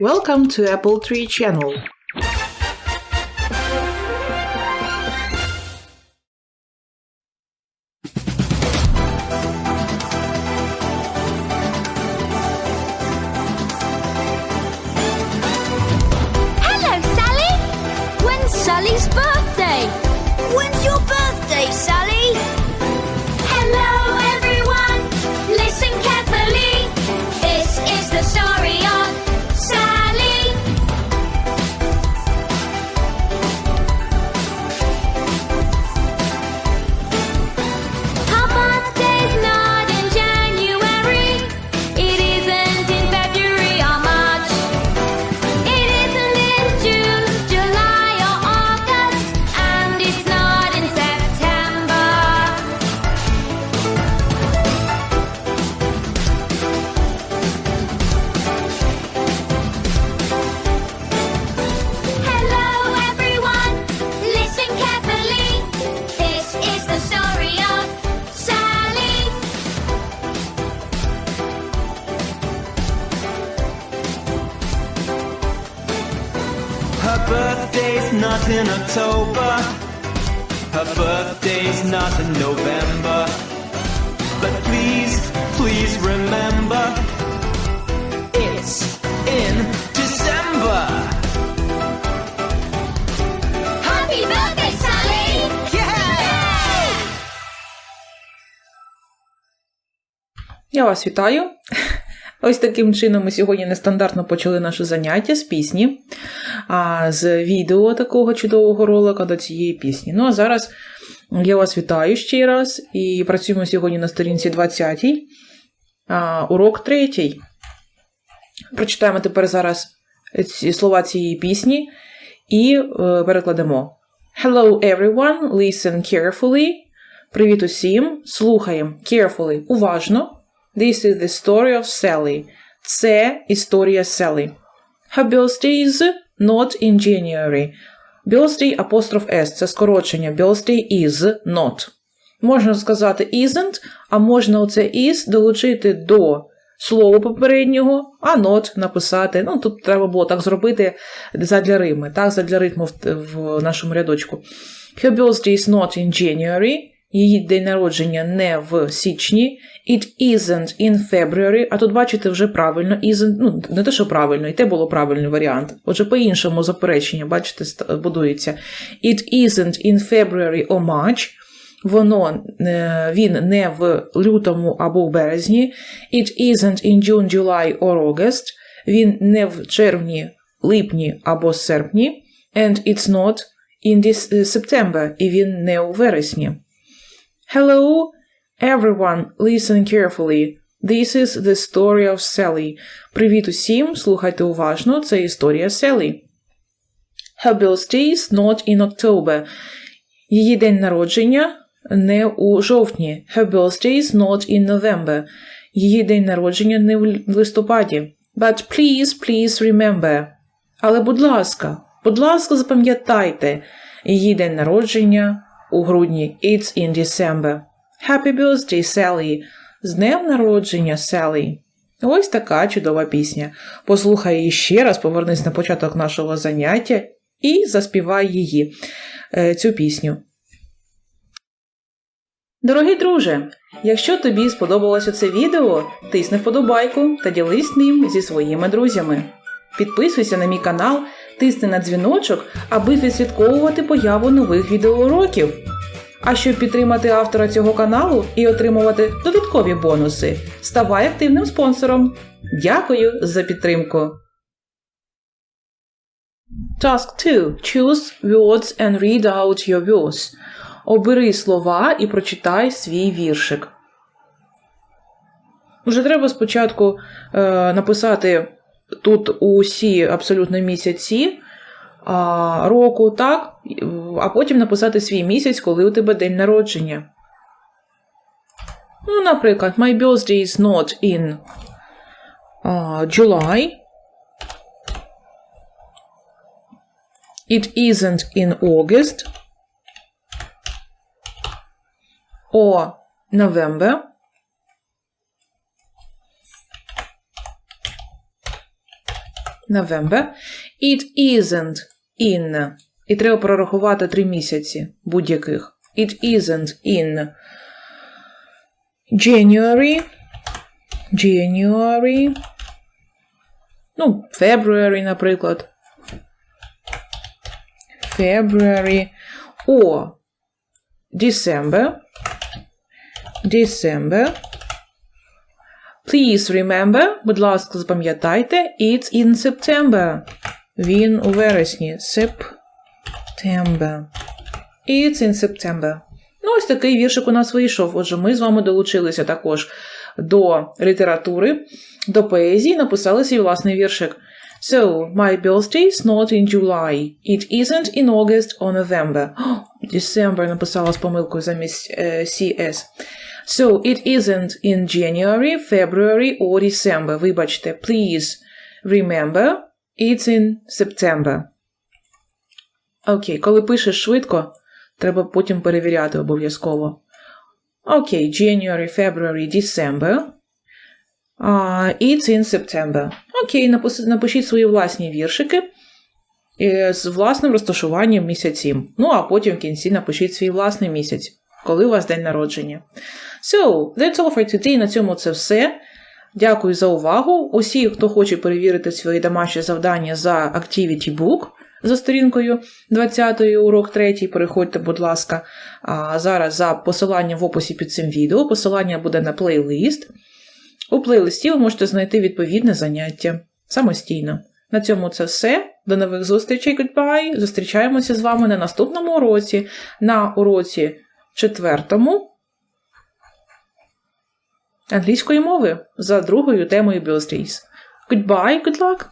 Welcome to Apple Tree Channel. not in October. Her birthday's not in November. But please, please remember, it's in December. Happy birthday, Sally! Yeah! Я вас вітаю. Ось таким чином ми сьогодні нестандартно почали наше заняття з пісні, а, з відео такого чудового ролика до цієї пісні. Ну а зараз я вас вітаю ще раз і працюємо сьогодні на сторінці 20, а, урок 3. Прочитаємо тепер зараз слова цієї пісні і е, перекладемо. Hello everyone, listen carefully. Привіт усім. Слухаємо carefully, уважно. This is the story of Sally. Це історія Селі. Her birthday is not in January. Birthday апостроф S – це скорочення. Birthday is not. Можна сказати isn't, а можна оце is долучити до слова попереднього, а not написати. Ну, тут треба було так зробити задля Рими, так, задля ритму в, в нашому рядочку. Her birthday is not in January. Її день народження не в січні. It isn't in February. А тут, бачите, вже правильно. Isn't, ну, не те, що правильно, і те було правильний варіант. Отже, по-іншому заперечення, бачите, будується. It isn't in February or March. Воно е, він не в лютому або в березні. It isn't in June, July or August. Він не в червні, липні або серпні. And it's not in this е, September. І він не у вересні. Hello, everyone. Listen carefully. This is the story of Sally. Привіт усім. Слухайте уважно. Це історія Селі. Her birthday is not in October. Її день народження не у жовтні. Her birthday is not in November. Її день народження не в листопаді. But please, please remember. Але будь ласка, будь ласка, запам'ятайте, її день народження у грудні. It's in December. Happy birthday, Sally! З днем народження, Sally! Ось така чудова пісня. Послухай її ще раз, повернись на початок нашого заняття і заспівай її, е, цю пісню. Дорогий друже, якщо тобі сподобалося це відео, тисни вподобайку та ділись ним зі своїми друзями. Підписуйся на мій канал, тисни на дзвіночок, аби відслідковувати появу нових відеоуроків. А щоб підтримати автора цього каналу і отримувати додаткові бонуси, ставай активним спонсором. Дякую за підтримку. Task 2. Choose words and read out your verse. Обери слова і прочитай свій віршик. Вже треба спочатку е, написати тут усі абсолютно місяці року, так? А потім написати свій місяць, коли у тебе день народження. Ну, наприклад, my birthday is not in July. It isn't in August or November. November. It isn't in. І треба прорахувати три місяці будь-яких. It isn't in January. January. Ну, February, наприклад. February. Or December. December. Please remember, будь ласка, запам'ятайте, it's in September. Він у вересні. September. It's in September. Ну, ось такий віршик у нас вийшов. Отже, ми з вами долучилися також до літератури, до поезії, написали свій власний віршик. So, my birthday is not in July. It isn't in August or November. December написала з помилкою замість е, CS. So, it isn't in January, February or December. Вибачте, please remember, it's in September. Окей, коли пишеш швидко, треба потім перевіряти обов'язково. Окей, January, February, December. Uh, it's in September. Окей, напишіть свої власні віршики е, з власним розташуванням місяців. Ну, а потім в кінці напишіть свій власний місяць, коли у вас день народження. So, that's all for today. На цьому це все. Дякую за увагу. Усі, хто хоче перевірити свої домашні завдання за Activity Book за сторінкою 20 урок 3, переходьте, будь ласка, зараз за посиланням в описі під цим відео. Посилання буде на плейлист. У плейлисті ви можете знайти відповідне заняття самостійно. На цьому це все. До нових зустрічей. Goodbye. Зустрічаємося з вами на наступному уроці, на уроці четвертому англійської мови за другою темою Birthdays. Goodbye, good luck!